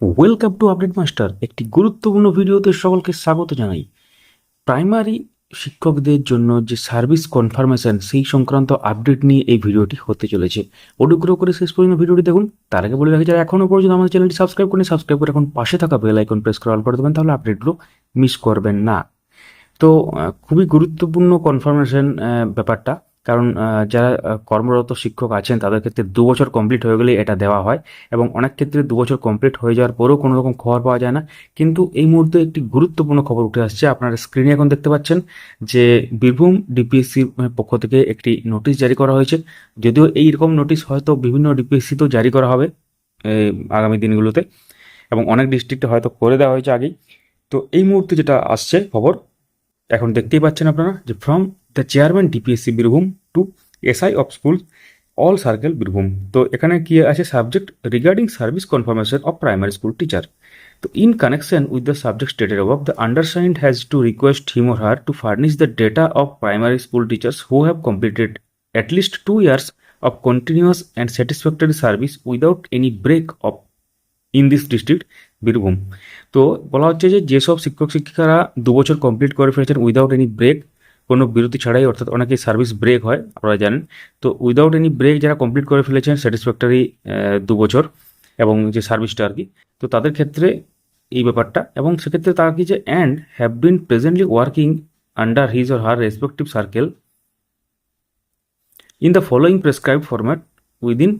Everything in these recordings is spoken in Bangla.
ওয়েলকাম টু আপডেট মাস্টার একটি গুরুত্বপূর্ণ ভিডিওতে সকলকে স্বাগত জানাই। প্রাইমারি শিক্ষকদের জন্য যে সার্ভিস কনফার্মেশন সেই সংক্রান্ত আপডেট নিয়ে এই ভিডিওটি হতে চলেছে। অনুগ্রহ করে শেষ পর্যন্ত ভিডিওটি দেখুন। তার আগে বলে রাখি, যারা এখনও পর্যন্ত আমাদের চ্যানেলটি সাবস্ক্রাইব করেন সাবস্ক্রাইব করে এখন পাশে থাকা বেল আইকন প্রেস করে অল করে দেবেন, তাহলে আপডেটগুলো মিস করবেন না। তো খুবই গুরুত্বপূর্ণ কনফার্মেশন ব্যাপারটা। কারণ যারা কর্মরত শিক্ষক আছেন, তাদের ক্ষেত্রে দু বছর কমপ্লিট হয়ে গেলে এটা দেওয়া হয় এবং অনেক ক্ষেত্রে দু বছর কমপ্লিট হয়ে যাওয়ার পরেও কোনো রকম খবর পাওয়া যায় না। কিন্তু এই মুহূর্তে একটি গুরুত্বপূর্ণ খবর উঠে আসছে। আপনারা স্ক্রিনে এখন দেখতে পাচ্ছেন যে বীরভূম ডিপিএসসির পক্ষ থেকে একটি নোটিশ জারি করা হয়েছে। যদিও এই রকম নোটিশ হয়তো বিভিন্ন ডিপিএসসিতেও জারি করা হবে আগামী দিনগুলোতে এবং অনেক ডিস্ট্রিক্টে হয়তো করে দেওয়া হয়েছে আগেই। তো এই মুহূর্তে যেটা আসছে খবর, এখন দেখতেই পাচ্ছেন আপনারা যে from the chairman DPSC Birbhum to SI of school all circle Birbhum তো এখানে কি আছে? Subject regarding service confirmation of primary school teacher তো in connection with the subject stated of the undersigned has to request him or her to furnish the data of primary school teachers who have completed at least two years of continuous and satisfactory service without any break of in this district Birbhum তো বলা হচ্ছে যে, যেসব শিক্ষক শিক্ষিকারা দু বছর কমপ্লিট করে ফেলেছেন উইদাউট এনি ব্রেক কোনো বিরতি ছাড়াই, অর্থাৎ অনেকেই সার্ভিস ব্রেক হয়, আপনারা জানেন। তো উইদাউট এনি ব্রেক যারা কমপ্লিট করে ফেলেছেন স্যাটিসফ্যাক্টরি দু বছর এবং যে সার্ভিসটা আর কি তো তাদের ক্ষেত্রে এই ব্যাপারটা এবং সেক্ষেত্রে তারা কি যে and have been presently working under his or her respective circle in the following prescribe format within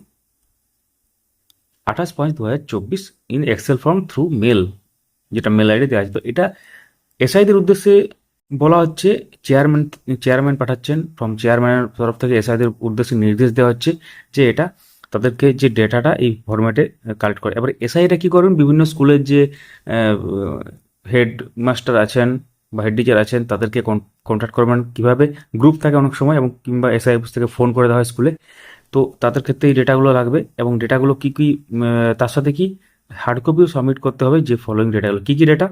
আঠাশ পাঁচ দু হাজার চব্বিশ in excel form through mail যেটা মেল আইডি দেওয়া আছে। তো এটা এসআইদের উদ্দেশ্যে বলা হচ্ছে চেয়ারম্যান চেয়ারম্যান পাঠাচ্ছেন ফ্রম চেয়ারম্যানের তরফ থেকে এসআইদের উদ্দেশ্যে নির্দেশ দেওয়া হচ্ছে যে এটা তাদেরকে যে ডেটাটা এই ফরম্যাটে কালেক্ট করে। এবার এসআইরা কী করবেন? বিভিন্ন স্কুলের যে হেড মাস্টার আছেন বা হেড টিচার আছেন, তাদেরকে কন্ট্যাক্ট করবেন কীভাবে? গ্রুপ থাকে অনেক সময় এবং কিংবা এসআই অফিস থেকে ফোন করে দেওয়া হয় স্কুলে তো তাদের ক্ষেত্রে এই ডেটাগুলো লাগবে এবং ডেটাগুলো কী কী তার সাথে কি হার্ড কপিও সাবমিট করতে হবে যে ফলোয়িং ডেটাগুলো কী কী data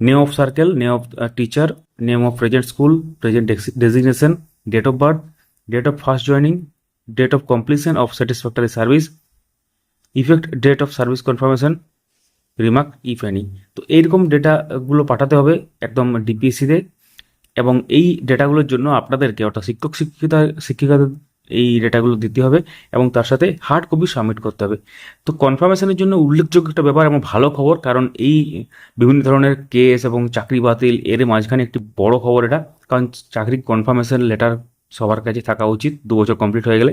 name of circle name of teacher name of present school present designation date of birth date of first joining date of completion of satisfactory service effect date of service confirmation remark if any তো এইরকম ডেটাগুলো পাঠাতে হবে একদম ডিপিএসসিতে এবং এই ডেটাগুলোর জন্য আপনাদেরকে অর্থাৎ শিক্ষক শিক্ষিকা শিক্ষিকাদের এই ডেটাগুলো দিতে হবে এবং তার সাথে হার্ড কপি সাবমিট করতে হবে। তো কনফার্মেশনের জন্য উল্লেখযোগ্য একটা ব্যাপার এবং ভালো খবর, কারণ এই বিভিন্ন ধরনের কেস এবং চাকরি বাতিল, এর মাঝখানে একটি বড় খবর এটা, কারণ চাকরির কনফার্মেশন লেটার সবার কাছে থাকা উচিত, দু বছর কমপ্লিট হয়ে গেলে।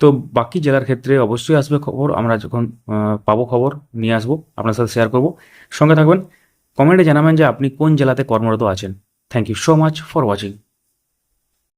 তো বাকি জেলার ক্ষেত্রে অবশ্যই আসবে খবর, আমরা যখন পাবো খবর, নিয়ে আসব, আপনার সাথে শেয়ার করব। সঙ্গে থাকবেন কমেন্টে জানাবেন যে আপনি কোন জেলাতে কর্মরত আছেন। Thank you so much for watching